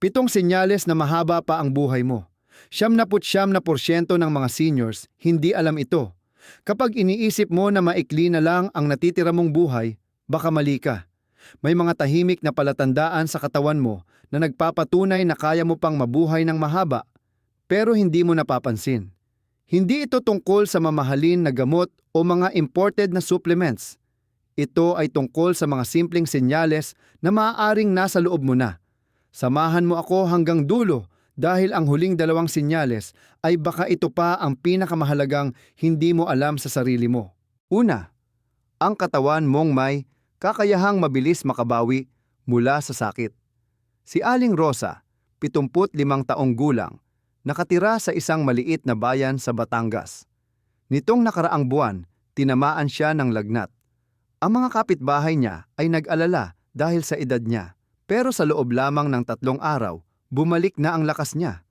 Pitong senyales na mahaba pa ang buhay mo. Siyam na putsyam na porsyento ng mga seniors hindi alam ito. Kapag iniisip mo na maikli na lang ang natitira mong buhay, baka mali ka. May mga tahimik na palatandaan sa katawan mo na nagpapatunay na kaya mo pang mabuhay ng mahaba, pero hindi mo napapansin. Hindi ito tungkol sa mamahalin na gamot o mga imported na supplements. Ito ay tungkol sa mga simpleng senyales na maaaring nasa loob mo na. Samahan mo ako hanggang dulo dahil ang huling dalawang senyales ay baka ito pa ang pinakamahalagang hindi mo alam sa sarili mo. Una, ang katawan mong may kakayahang mabilis makabawi mula sa sakit. Si Aling Rosa, 75 taong gulang, nakatira sa isang maliit na bayan sa Batangas. Nitong nakaraang buwan, tinamaan siya ng lagnat. Ang mga kapitbahay niya ay nag-alala dahil sa edad niya, pero sa loob lamang ng tatlong araw, bumalik na ang lakas niya.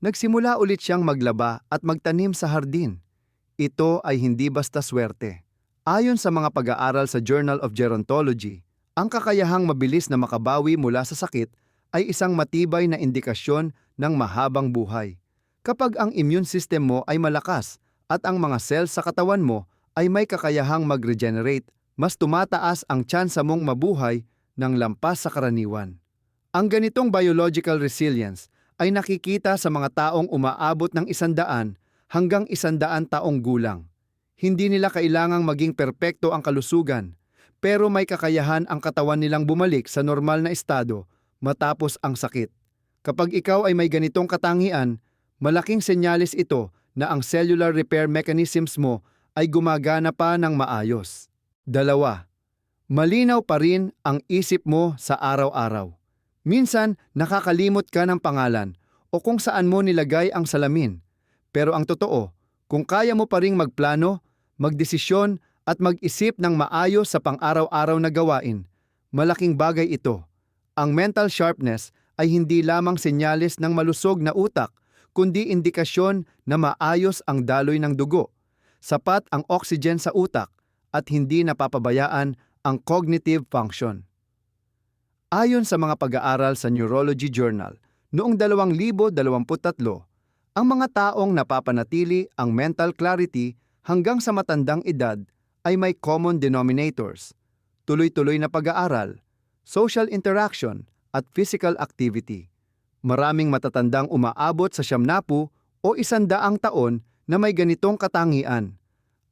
Nagsimula ulit siyang maglaba at magtanim sa hardin. Ito ay hindi basta swerte. Ayon sa mga pag-aaral sa Journal of Gerontology, ang kakayahang mabilis na makabawi mula sa sakit ay isang matibay na indikasyon ng mahabang buhay. Kapag ang immune system mo ay malakas at ang mga cells sa katawan mo ay may kakayahang mag-regenerate, mas tumataas ang tsansa mong mabuhay ng lampas sa karaniwan. Ang ganitong biological resilience ay nakikita sa mga taong umaabot ng isandaan hanggang isandaan taong gulang. Hindi nila kailangang maging perpekto ang kalusugan, pero may kakayahan ang katawan nilang bumalik sa normal na estado matapos ang sakit. Kapag ikaw ay may ganitong katangian, malaking senyales ito na ang cellular repair mechanisms mo ay gumagana pa ng maayos. Dalawa, malinaw pa rin ang isip mo sa araw-araw. Minsan, nakakalimot ka ng pangalan o kung saan mo nilagay ang salamin. Pero ang totoo, kung kaya mo pa ring magplano, magdesisyon at mag-isip ng maayos sa pang-araw-araw na gawain, malaking bagay ito. Ang mental sharpness ay hindi lamang senyales ng malusog na utak, kundi indikasyon na maayos ang daloy ng dugo. Sapat ang oxygen sa utak at hindi napapabayaan ang cognitive function. Ayon sa mga pag-aaral sa Neurology Journal, noong 2023, ang mga taong napapanatili ang mental clarity hanggang sa matandang edad ay may common denominators, tuloy-tuloy na pag-aaral, social interaction, at physical activity. Maraming matatandang umaabot sa siyamnapu o isandaang taon na may ganitong katangian.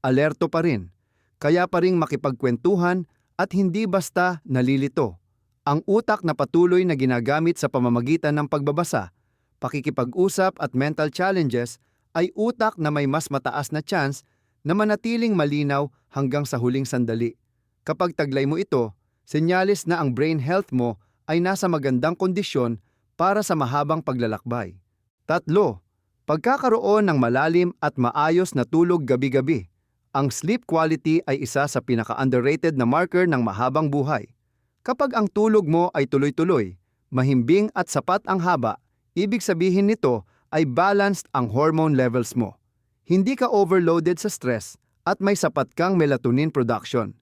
Alerto pa rin, kaya pa ring makipagkwentuhan at hindi basta nalilito. Ang utak na patuloy na ginagamit sa pamamagitan ng pagbabasa, pakikipag-usap at mental challenges ay utak na may mas mataas na chance na manatiling malinaw hanggang sa huling sandali. Kapag taglay mo ito, senyalis na ang brain health mo ay nasa magandang kondisyon para sa mahabang paglalakbay. Tatlo, pagkakaroon ng malalim at maayos na tulog gabi-gabi. Ang sleep quality ay isa sa pinaka-underrated na marker ng mahabang buhay. Kapag ang tulog mo ay tuloy-tuloy, mahimbing at sapat ang haba, ibig sabihin nito ay balanced ang hormone levels mo. Hindi ka overloaded sa stress at may sapat kang melatonin production.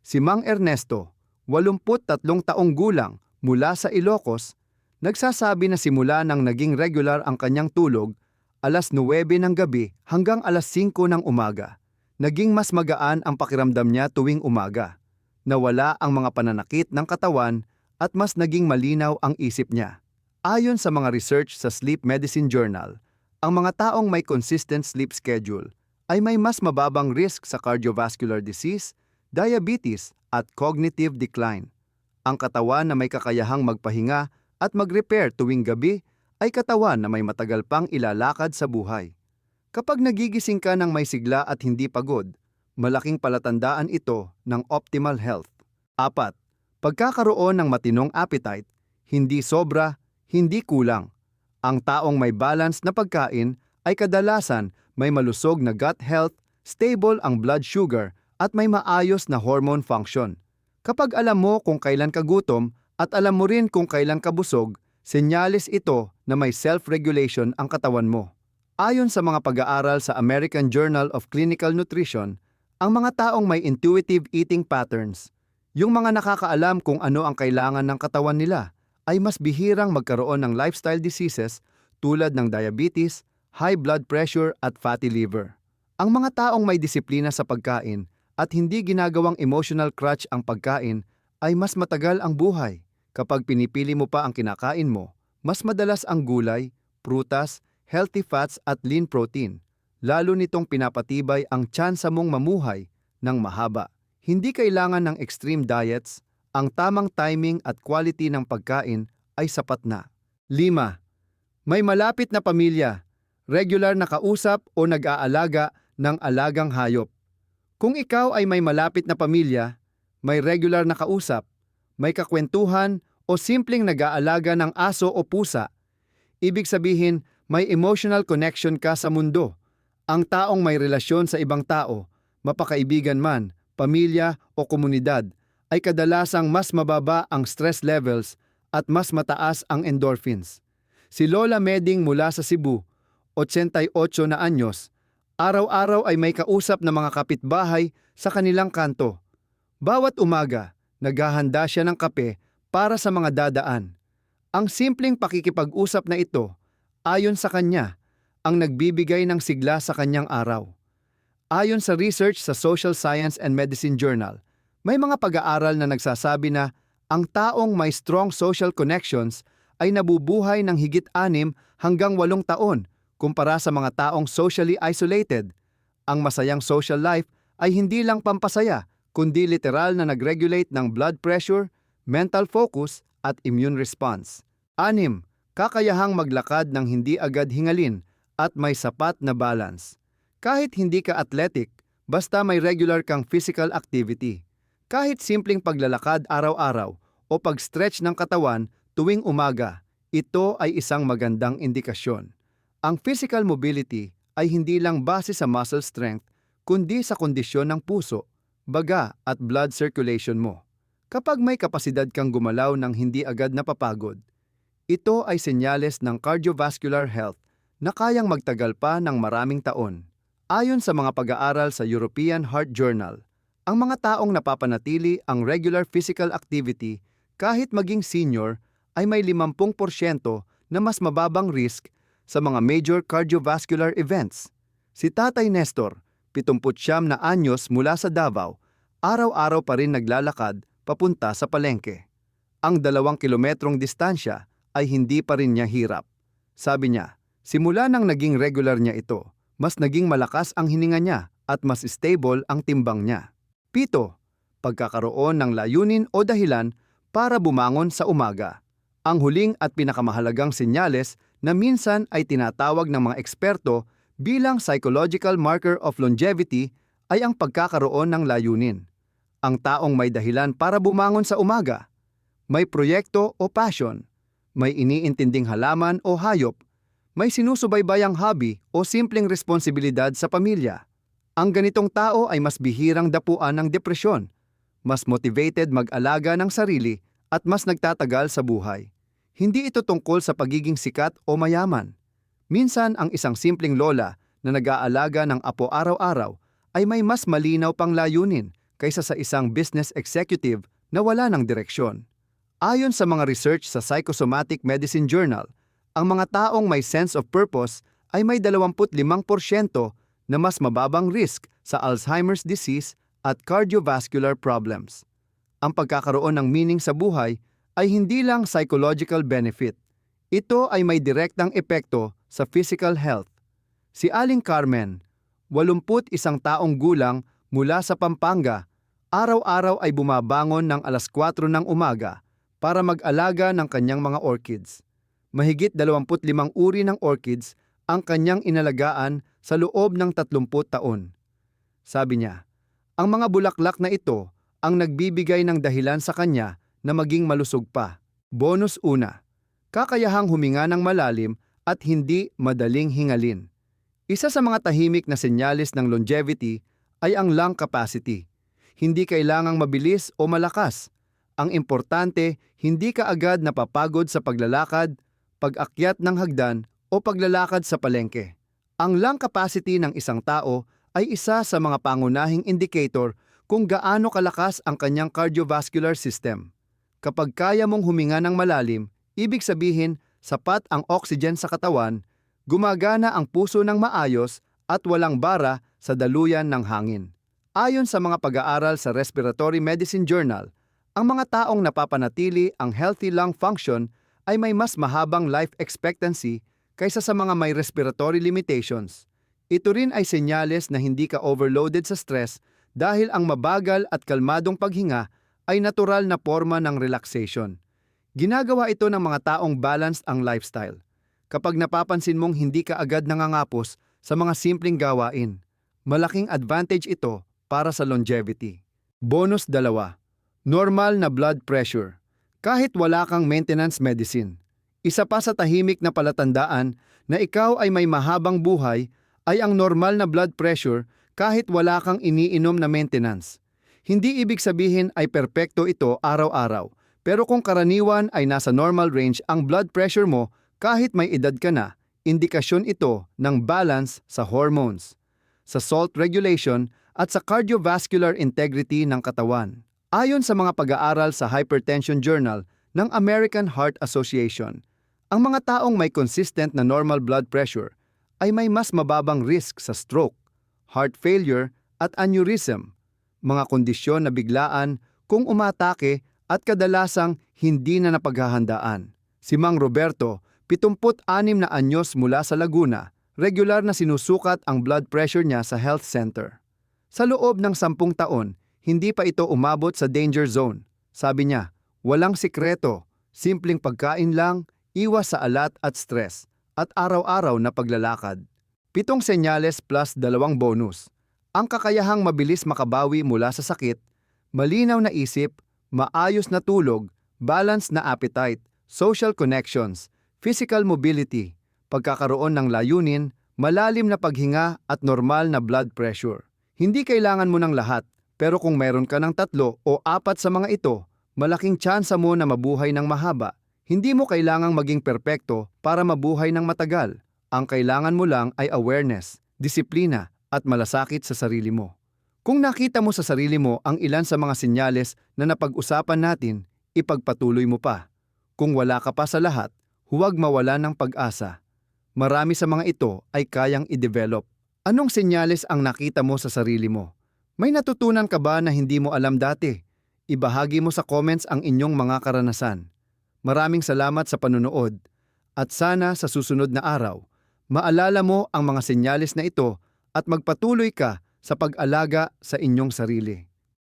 Si Mang Ernesto, 83 taong gulang mula sa Ilocos, nagsasabi na simula nang naging regular ang kanyang tulog, alas 9 ng gabi hanggang alas 5 ng umaga. Naging mas magaan ang pakiramdam niya tuwing umaga. Nawala ang mga pananakit ng katawan at mas naging malinaw ang isip niya. Ayon sa mga research sa Sleep Medicine Journal, ang mga taong may consistent sleep schedule ay may mas mababang risk sa cardiovascular disease, diabetes at cognitive decline. Ang katawan na may kakayahang magpahinga at mag-repair tuwing gabi ay katawan na may matagal pang ilalakad sa buhay. Kapag nagigising ka ng may sigla at hindi pagod, malaking palatandaan ito ng optimal health. Apat, pagkakaroon ng matinong appetite, hindi sobra, hindi kulang. Ang taong may balance na pagkain ay kadalasan may malusog na gut health, stable ang blood sugar at may maayos na hormone function. Kapag alam mo kung kailan ka gutom at alam mo rin kung kailan ka busog, senyales ito na may self-regulation ang katawan mo. Ayon sa mga pag-aaral sa American Journal of Clinical Nutrition, ang mga taong may intuitive eating patterns, yung mga nakakaalam kung ano ang kailangan ng katawan nila, ay mas bihirang magkaroon ng lifestyle diseases tulad ng diabetes, high blood pressure at fatty liver. Ang mga taong may disiplina sa pagkain at hindi ginagawang emotional crutch ang pagkain ay mas matagal ang buhay. Kapag pinipili mo pa ang kinakain mo, mas madalas ang gulay, prutas, healthy fats at lean protein. Lalo nitong pinapatibay ang tsansa mong mamuhay ng mahaba. Hindi kailangan ng extreme diets, ang tamang timing at quality ng pagkain ay sapat na. 5. May malapit na pamilya, regular na kausap o nag-aalaga ng alagang hayop. Kung ikaw ay may malapit na pamilya, may regular na kausap, may kakwentuhan o simpleng nag-aalaga ng aso o pusa, ibig sabihin may emotional connection ka sa mundo. Ang taong may relasyon sa ibang tao, mapakaibigan man, pamilya o komunidad, ay kadalasang mas mababa ang stress levels at mas mataas ang endorphins. Si Lola Meding mula sa Cebu, 88 na anyos, araw-araw ay may kausap na mga kapitbahay sa kanilang kanto. Bawat umaga, naghahanda siya ng kape para sa mga dadaan. Ang simpleng pakikipag-usap na ito, ayon sa kanya, ang nagbibigay ng sigla sa kanyang araw. Ayon sa research sa Social Science and Medicine Journal, may mga pag-aaral na nagsasabi na ang taong may strong social connections ay nabubuhay ng higit anim hanggang walong taon kumpara sa mga taong socially isolated. Ang masayang social life ay hindi lang pampasaya, kundi literal na nag-regulate ng blood pressure, mental focus at immune response. Anim, kakayahang maglakad ng hindi agad hingalin at may sapat na balance. Kahit hindi ka athletic, basta may regular kang physical activity. Kahit simpleng paglalakad araw-araw o pag-stretch ng katawan tuwing umaga, ito ay isang magandang indikasyon. Ang physical mobility ay hindi lang base sa muscle strength, kundi sa kondisyon ng puso, baga at blood circulation mo. Kapag may kapasidad kang gumalaw ng hindi agad napapagod, ito ay senyales ng cardiovascular health na kayang magtagal pa ng maraming taon. Ayon sa mga pag-aaral sa European Heart Journal, ang mga taong napapanatili ang regular physical activity kahit maging senior ay may 50% na mas mababang risk sa mga major cardiovascular events. Si Tatay Nestor, 79 na anyos mula sa Davao, araw-araw pa rin naglalakad papunta sa palengke. Ang dalawang kilometrong distansya ay hindi pa rin niya hirap. Sabi niya, simula nang naging regular niya ito, mas naging malakas ang hininga niya at mas stable ang timbang niya. Pito, pagkakaroon ng layunin o dahilan para bumangon sa umaga. Ang huling at pinakamahalagang senyales na minsan ay tinatawag ng mga eksperto bilang psychological marker of longevity ay ang pagkakaroon ng layunin. Ang taong may dahilan para bumangon sa umaga, may proyekto o passion, may iniintinding halaman o hayop, may sinusubaybayang hobby o simpleng responsibilidad sa pamilya. Ang ganitong tao ay mas bihirang dapuan ng depresyon, mas motivated mag-alaga ng sarili at mas nagtatagal sa buhay. Hindi ito tungkol sa pagiging sikat o mayaman. Minsan ang isang simpleng lola na nag-aalaga ng apo araw-araw ay may mas malinaw pang layunin kaysa sa isang business executive na wala ng direksyon. Ayon sa mga research sa Psychosomatic Medicine Journal, ang mga taong may sense of purpose ay may 25% na mas mababang risk sa Alzheimer's disease at cardiovascular problems. Ang pagkakaroon ng meaning sa buhay ay hindi lang psychological benefit. Ito ay may direktang epekto sa physical health. Si Aling Carmen, 81 taong gulang mula sa Pampanga, araw-araw ay bumabangon ng alas 4 ng umaga para mag-alaga ng kanyang mga orchids. Mahigit 25 uri ng orchids ang kanyang inalagaan sa loob ng 30 taon. Sabi niya, ang mga bulaklak na ito ang nagbibigay ng dahilan sa kanya na maging malusog pa. Bonus una, kakayahang huminga ng malalim at hindi madaling hingalin. Isa sa mga tahimik na senyalis ng longevity ay ang lung capacity. Hindi kailangang mabilis o malakas. Ang importante, hindi ka agad napapagod sa paglalakad, pag-akyat ng hagdan o paglalakad sa palengke. Ang lung capacity ng isang tao ay isa sa mga pangunahing indicator kung gaano kalakas ang kanyang cardiovascular system. Kapag kaya mong huminga ng malalim, Ibig sabihin, sapat ang oxygen sa katawan, gumagana ang puso ng maayos at walang bara sa daluyan ng hangin. Ayon sa mga pag-aaral sa Respiratory Medicine Journal, ang mga taong napapanatili ang healthy lung function ay may mas mahabang life expectancy kaysa sa mga may respiratory limitations. Ito rin ay senyales na hindi ka overloaded sa stress dahil ang mabagal at kalmadong paghinga ay natural na forma ng relaxation. Ginagawa ito ng mga taong balanced ang lifestyle. Kapag napapansin mong hindi ka agad nangangapos sa mga simpleng gawain, malaking advantage ito para sa longevity. Bonus dalawa, normal na blood pressure. Kahit wala kang maintenance medicine, isa pa sa tahimik na palatandaan na ikaw ay may mahabang buhay ay ang normal na blood pressure kahit wala kang iniinom na maintenance. Hindi ibig sabihin ay perpekto ito araw-araw, pero kung karaniwan ay nasa normal range ang blood pressure mo kahit may edad ka na, indikasyon ito ng balance sa hormones, sa salt regulation at sa cardiovascular integrity ng katawan. Ayon sa mga pag-aaral sa Hypertension Journal ng American Heart Association, ang mga taong may consistent na normal blood pressure ay may mas mababang risk sa stroke, heart failure at aneurysm, mga kondisyon na biglaan kung umatake at kadalasang hindi na napaghahandaan. Si Mang Roberto, 76 na anyos mula sa Laguna, regular na sinusukat ang blood pressure niya sa health center. Sa loob ng sampung taon, hindi pa ito umabot sa danger zone. Sabi niya, walang sikreto, simpleng pagkain lang, iwas sa alat at stress, at araw-araw na paglalakad. Pitong senyales plus dalawang bonus. Ang kakayahang mabilis makabawi mula sa sakit, malinaw na isip, maayos na tulog, balanced na appetite, social connections, physical mobility, pagkakaroon ng layunin, malalim na paghinga at normal na blood pressure. Hindi kailangan mo ng lahat, pero kung meron ka ng tatlo o apat sa mga ito, malaking tsansa mo na mabuhay ng mahaba. Hindi mo kailangang maging perpekto para mabuhay ng matagal. Ang kailangan mo lang ay awareness, disiplina, at malasakit sa sarili mo. Kung nakita mo sa sarili mo ang ilan sa mga senyales na napag-usapan natin, ipagpatuloy mo pa. Kung wala ka pa sa lahat, huwag mawala ng pag-asa. Marami sa mga ito ay kayang i-develop. Anong senyales ang nakita mo sa sarili mo? May natutunan ka ba na hindi mo alam dati? Ibahagi mo sa comments ang inyong mga karanasan. Maraming salamat sa panunood at sana sa susunod na araw, maalala mo ang mga senyales na ito at magpatuloy ka sa pag-alaga sa inyong sarili.